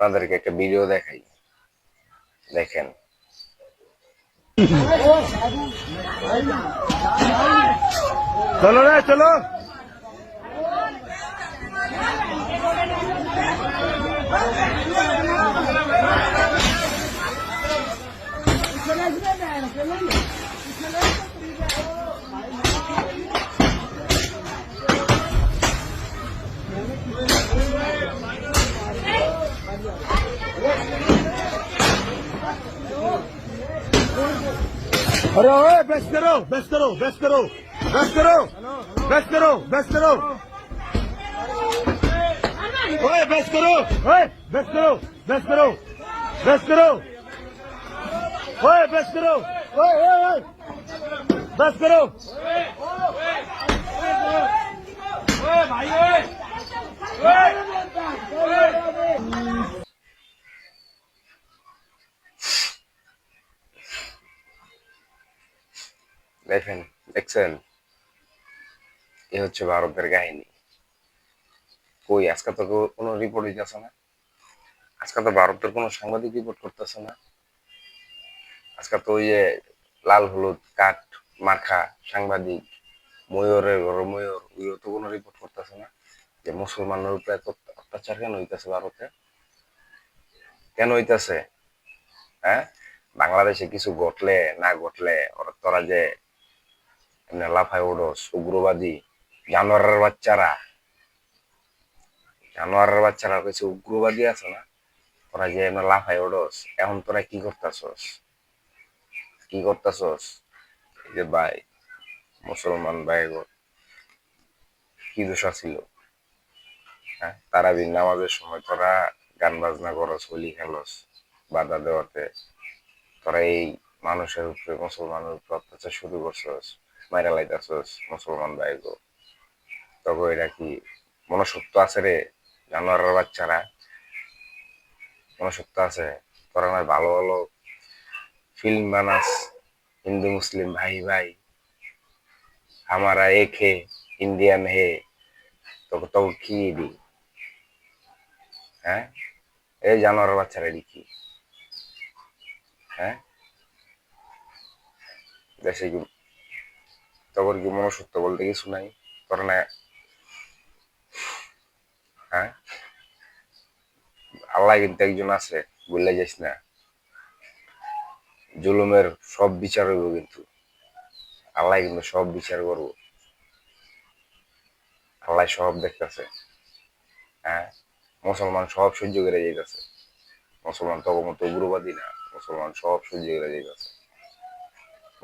আপনাদেরকে একটা ভিডিও দেখাই দেখেন চলো রে চলো अरे ओए बस करो बस करो बस करो बस करो बस करो बस करो ओए बस करो ओए बस करो बस करो बस करो ओए बस करो ओए ओए ओए बस करो দেখেন, দেখছেন? এ হচ্ছে ভারতের কাহিনী। কই, আজকে তো কোনো রিপোর্ট হইতেছে না? আজকে তো ভারতের কোনো সাংবাদিক রিপোর্ট করতেছে না? আজকে তো ওই যে লাল হলুদ কাঠ মার্কা সাংবাদিক ময়ূরের ঘর ময়ূর, ওইও তো কোনো রিপোর্ট করতেছে না? যে মুসলমানের উপরে এত অত্যাচার কেন হইতেছে ভারতে? কেন হইতেছে? হ্যাঁ? বাংলাদেশে কিছু ঘটলে না ঘটলে ওরা তোরা যে এমনি লাফায় ওড়স উগ্রবাদী জানোয়ারের বাচ্চারা জানোয়ারের বাচ্চারা কিছু উগ্রবাদী আছে না তোরা যে লাফায় ওড়স এখন তোরা কি করতাছস কি করতাছস যে ভাই মুসলমান ভাই কি দোষা ছিল হ্যাঁ তারাবির নামাজের সময় তোরা গান বাজনা করস হোলি খেলস বাধা দেওয়াতে তোরা এই মানুষের উপরে মুসলমানের উপরে অত্যাচার শুরু করছস মাইরা লাইতাছস মুসলমান ভাই গো তবে এরা কি মনসত্ব আছে রে? জানোয়ারের বাচ্চারা। মনসত্ব আছে। তোরা আমার ভালো ভালো ফিল্ম বানাস, হিন্দু, মুসলিম, ভাই ভাই। আমারা এক হে ইন্ডিয়ান হে। তোকে তো কি দি হ্যাঁ? এই জানোয়ারের বাচ্চারা দি কি? হ্যাঁ? দেশে কি তখন কি মনুষ্যত্ব বলতে কিছু নাই? তোর না হ্যাঁ? আল্লাহ কিন্তু একজন আছে বললে যাস না। জুলুমের সব বিচার হইব কিন্তু। আল্লাহ কিন্তু সব বিচার করব। আল্লাহ সব দেখতেছে। হ্যাঁ? মুসলমান সব সহ্য করে যাইতেছে। মুসলমান তখন মতো উগ্রবাদী না। মুসলমান সব সহ্য করে যাইতেছে।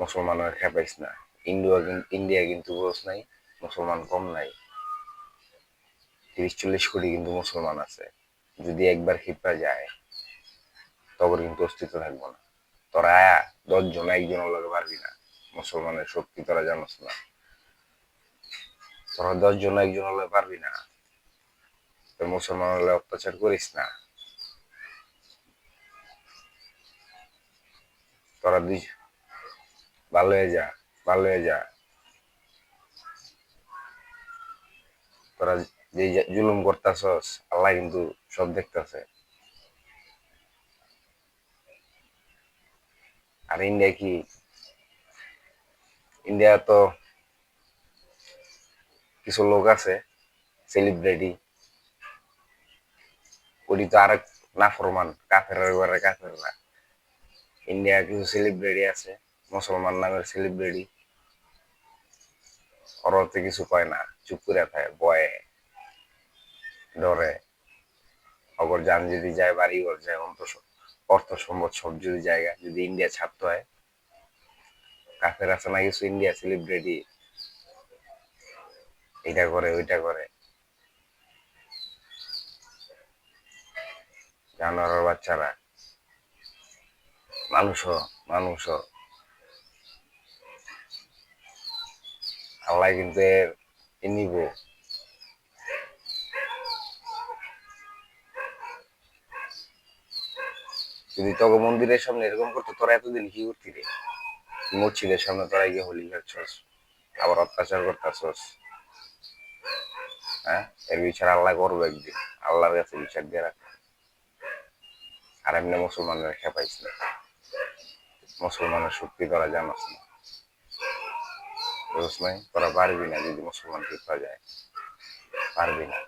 মুসলমান আর খেপাইস না। ইন্ডিয়া ইন্ডিয়া কিন্তু বোঝ নাই, মুসলমান কম নাই। তিরিশ চল্লিশ কোটি কিন্তু মুসলমান আছে। যদি একবার ক্ষিপ্রা যায়, তখন কিন্তু অস্তিত্ব থাকব না। তোরা দশ জন একজন লগে পারবি না। মুসলমানের শক্তি তোরা জানোস না। তোরা দশ জন একজন হলে পারবি না। মুসলমান হলে অত্যাচার করিস না। তোরা দুই, ভালো হয়ে যা। ভালো হয়ে যা তোরা যে জুলুম করতাছস আল্লাহ কিন্তু সব দেখতাছে আর ইন্ডিয়া কি ইন্ডিয়া তো কিছু লোক আছে সেলিব্রিটি ওটি তো আরেক নাফরমান কাফের কাফেররা ইন্ডিয়া কিছু সেলিব্রিটি আছে মুসলমান নামের সেলিব্রিটি ওরতে কিছু কয় না, চুপ করে থাকে, বয়ে ডরে অগর যান যদি যায়, বাড়ি ঘর যায় অন্ত অর্থ সম্পদ সব যদি জায়গা, যদি ইন্ডিয়া ছাড়তে হয়। কাফের আছে না কিছু? ইন্ডিয়া সেলিব্রিটি এটা করে, ওইটা করে। জানোয়ারের বাচ্চারা। মানুষও মানুষও। আল্লাহ কিন্তু এর নিব যদি তোকে মন্দিরের সামনে এরকম করতো তোরা এতদিন কি করতি রে মসজিদের সামনে তোরা গিয়ে হোলি খেলছস আবার অত্যাচার করতেছস হ্যাঁ এর বিচার আল্লাহ করব একদিন আল্লাহর কাছে বিচার দিয়ে রাখ। আর এমনি মুসলমানরা খেপাইস না। মুসলমানের শক্তি তোরা জানাস না। বুঝছ নাই তোরা পারবি না যদি মুসলমানকে পাওয়া যায় পারবি না